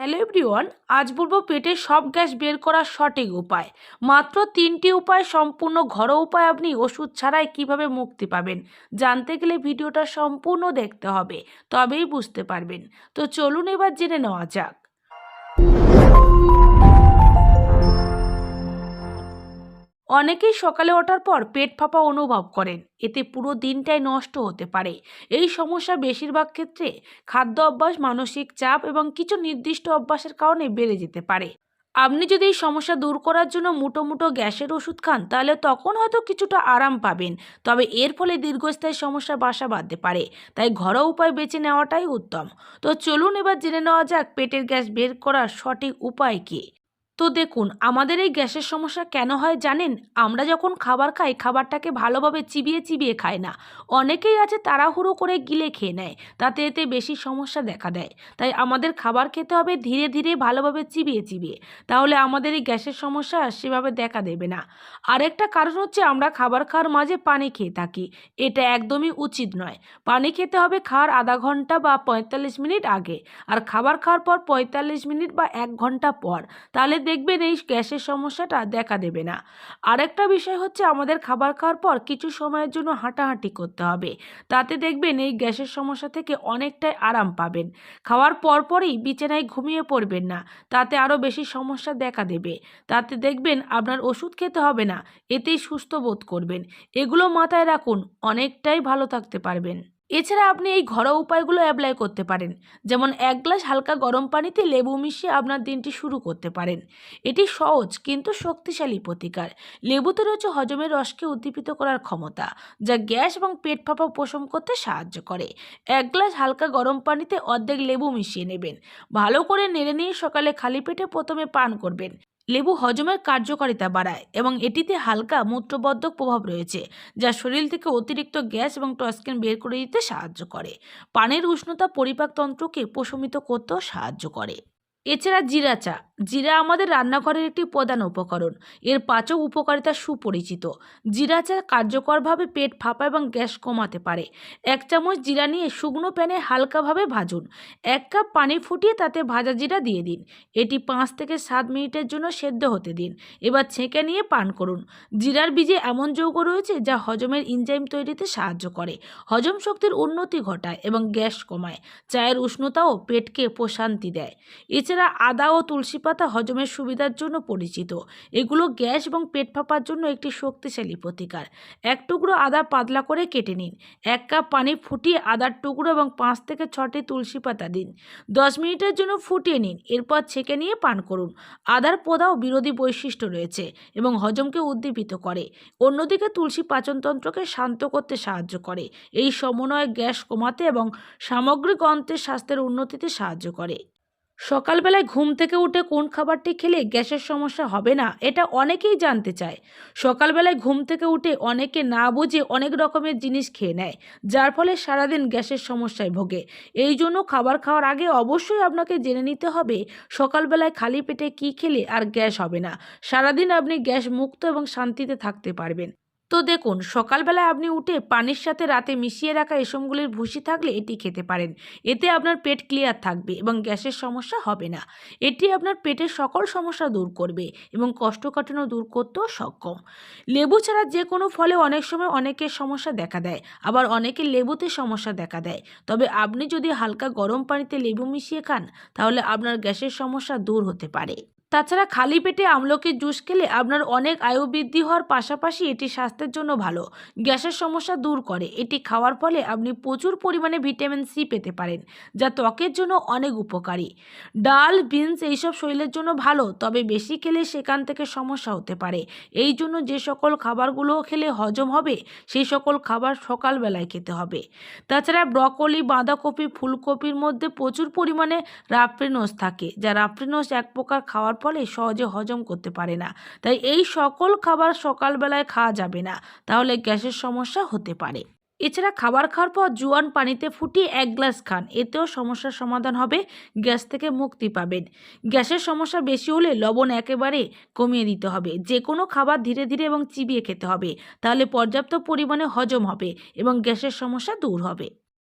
Hello everyone আজ বলব পেটে সব গ্যাস বের করার সঠিক উপায়। মাত্র তিনটি উপায়, সম্পূর্ণ ঘরোয়া উপায় আপনি ওষুধ ছাড়াই কীভাবে মুক্তি পাবেন, জানতে গেলে ভিডিওটা সম্পূর্ণ দেখতে হবে, তবেই বুঝতে পারবেন। তো চলুন এবার জেনে নেওয়া যাক। অনেকেই সকালে ওঠার পর পেট ফাঁপা অনুভব করেন। এতে পুরো দিনটাই নষ্ট হতে পারে। এই সমস্যা বেশিরভাগ ক্ষেত্রে খাদ্য অভ্যাস, মানসিক চাপ এবং কিছু নির্দিষ্ট অভ্যাসের কারণে বেড়ে যেতে পারে। আপনি যদি এই সমস্যা দূর করার জন্য মুটো মুটো গ্যাসের ওষুধ খান, তাহলে তখন হয়তো কিছুটা আরাম পাবেন। তবে এর ফলে দীর্ঘস্থায়ী সমস্যা বাসা বাঁধতে পারে। তাই ঘরোয়া উপায় বেছে নেওয়াটাই উত্তম। তো চলুন এবার জেনে নেওয়া যাক পেটের গ্যাস বের করার সঠিক উপায় কী। তো দেখুন, আমাদের এই গ্যাসের সমস্যা কেন হয় জানেন? আমরা যখন খাবার খাই, খাবারটাকে ভালোভাবে চিবিয়ে চিবিয়ে খায় না। অনেকেই আছে তাড়াহুড়ো করে গিলে খেয়ে নেয়, তাতে এতে বেশি সমস্যা দেখা দেয়। তাই আমাদের খাবার খেতে হবে ধীরে ধীরে ভালোভাবে চিবিয়ে চিবিয়ে। তাহলে আমাদের এই গ্যাসের সমস্যা সেভাবে দেখা দেবে না। আরেকটা কারণ হচ্ছে আমরা খাবার খাওয়ার মাঝে পানি খেয়ে থাকি। এটা একদমই উচিত নয়। পানি খেতে হবে খাওয়ার আধা ঘণ্টা বা পঁয়তাল্লিশ মিনিট আগে। আর খাবার খাওয়ার পর পঁয়তাল্লিশ মিনিট বা এক ঘণ্টা পর। তাহলে দেখবেন এই গ্যাসের সমস্যাটা দেখা দেবে না। আরেকটা বিষয় হচ্ছে আমাদের খাবার খাওয়ার পর কিছু সময়ের জন্য হাঁটাহাঁটি করতে হবে। তাতে দেখবেন এই গ্যাসের সমস্যা থেকে অনেকটাই আরাম পাবেন। খাওয়ার পরপরই বিছানায় ঘুমিয়ে পড়বেন না, তাতে আরও বেশি সমস্যা দেখা দেবে। তাতে দেখবেন আপনার ওষুধ খেতে হবে না, এতেই সুস্থ বোধ করবেন। এগুলো মাথায় রাখুন, অনেকটাই ভালো থাকতে পারবেন। এছাড়া আপনি এই ঘরোয়া উপায়গুলো অ্যাপ্লাই করতে পারেন। যেমন এক গ্লাস হালকা গরম পানিতে লেবু মিশিয়ে আপনার দিনটি শুরু করতে পারেন। এটি সহজ কিন্তু শক্তিশালী প্রতিকার। লেবুতে রয়েছে হজমের রসকে উদ্দীপিত করার ক্ষমতা, যা গ্যাস এবং পেট ফাঁপা উপশম করতে সাহায্য করে। এক গ্লাস হালকা গরম পানিতে অর্ধেক লেবু মিশিয়ে নেবেন। ভালো করে নেড়ে নিয়ে সকালে খালি পেটে প্রথমে পান করবেন। লেবু হজমের কার্যকারিতা বাড়ায় এবং এটিতে হালকা মূত্রবদ্ধক প্রভাব রয়েছে, যা শরীর থেকে অতিরিক্ত গ্যাস এবং টস্কিন বের করে দিতে সাহায্য করে। পানের উষ্ণতা পরিপাকতন্ত্রকে প্রশমিত করতেও সাহায্য করে। এছাড়া জিরা চা। জিরা আমাদের রান্নাঘরের একটি প্রধান উপকরণ। এর পাচক উপকারিতা সুপরিচিত। জিরা চা কার্যকরভাবে পেট ফাঁপা এবং গ্যাস কমাতে পারে। এক চামচ জিরা নিয়ে শুকনো প্যানে হালকাভাবে ভাজুন। এক কাপ পানি ফুটিয়ে তাতে ভাজা জিরা দিয়ে দিন। এটি পাঁচ থেকে সাত মিনিটের জন্য সেদ্ধ হতে দিন। এবার ছেঁকে নিয়ে পান করুন। জিরার বীজে এমন যৌগ রয়েছে যা হজমের ইনজাইম তৈরিতে সাহায্য করে। হজম শক্তির উন্নতি ঘটায় এবং গ্যাস কমায়। চায়ের উষ্ণতাও পেটকে প্রশান্তি দেয়। এছাড়া আদা ও তুলসী পাতা হজমের সুবিধার জন্য পরিচিত। এগুলো গ্যাস এবং পেট ফাঁপার জন্য একটি শক্তিশালী প্রতিকার। এক টুকরো আদা পাতলা করে কেটে নিন। এক কাপ পানি ফুটিয়ে আদার টুকরো এবং পাঁচ থেকে ছটি তুলসী পাতা দিন। দশ মিনিটের জন্য ফুটিয়ে নিন। এরপর ছেঁকে নিয়ে পান করুন। আদার পোদাও বিরোধী বৈশিষ্ট্য রয়েছে এবং হজমকে উদ্দীপিত করে। অন্যদিকে তুলসী পাচনতন্ত্রকে শান্ত করতে সাহায্য করে। এই সমন্বয়ে গ্যাস কমাতে এবং সামগ্রিক অন্ত্রের স্বাস্থ্যের উন্নতিতে সাহায্য করে। সকালবেলায় ঘুম থেকে উঠে কোন খাবারটি খেলে গ্যাসের সমস্যা হবে না, এটা অনেকেই জানতে চায়। সকালবেলায় ঘুম থেকে উঠে অনেকে না বুঝে অনেক রকমের জিনিস খেয়ে নেয়, যার ফলে সারাদিন গ্যাসের সমস্যায় ভোগে। এই জন্য খাবার খাওয়ার আগে অবশ্যই আপনাকে জেনে নিতে হবে, সকালবেলায় খালি পেটে কী খেলে আর গ্যাস হবে না। সারাদিন আপনি গ্যাস মুক্ত এবং শান্তিতে থাকতে পারবেন। তো দেখুন, সকালবেলায় আপনি উঠে পানির সাথে রাতে মিশিয়ে রাখা এসমগুলির ভুসি থাকলে এটি খেতে পারেন। এতে আপনার পেট ক্লিয়ার থাকবে এবং গ্যাসের সমস্যা হবে না। এটি আপনার পেটের সকল সমস্যা দূর করবে এবং কষ্টকাঠিন্য দূর করতেও সক্ষম। লেবু ছাড়া যে কোনো ফলে অনেক সময় অনেকের সমস্যা দেখা দেয়, আবার অনেকের লেবুতে সমস্যা দেখা দেয়। তবে আপনি যদি হালকা গরম পানিতে লেবু মিশিয়ে খান, তাহলে আপনার গ্যাসের সমস্যা দূর হতে পারে। তাছাড়া খালি পেটে আমলকির জুস খেলে আপনার অনেক আয়ু বৃদ্ধি হওয়ার পাশাপাশি এটি স্বাস্থ্যের জন্য ভালো। গ্যাসের সমস্যা দূর করে। এটি খাওয়ার ফলে আপনি প্রচুর পরিমাণে ভিটামিন সি পেতে পারেন, যা ত্বকের জন্য অনেক উপকারী। ডাল, বিনস এইসব শরীরের জন্য ভালো, তবে বেশি খেলে সেখান থেকে সমস্যা হতে পারে। এই জন্য যে সকল খাবারগুলো খেলে হজম হবে, সেই সকল খাবার সকালবেলায় খেতে হবে। তাছাড়া ব্রকলি, বাঁধাকপি, ফুলকপির মধ্যে প্রচুর পরিমাণে রাফ্রিনোস থাকে, যা রাফ্রিনোস এক প্রকার খাওয়ার ফলে সহজে হজম করতে পারে না। তাই এই সকল খাবার সকালবেলায় খাওয়া যাবে না। তাহলে গ্যাসের সমস্যা হতে পারে। এছাড়া খাবার খাওয়ার পর জোয়ান পানিতে ফুটিয়ে এক গ্লাস খান। এতেও সমস্যার সমাধান হবে। গ্যাস থেকে মুক্তি পাবেন। গ্যাসের সমস্যা বেশি হলে লবণ একেবারে কমিয়ে দিতে হবে। যে কোনো খাবার ধীরে ধীরে এবং চিবিয়ে খেতে হবে। তাহলে পর্যাপ্ত পরিমাণে হজম হবে এবং গ্যাসের সমস্যা দূর হবে।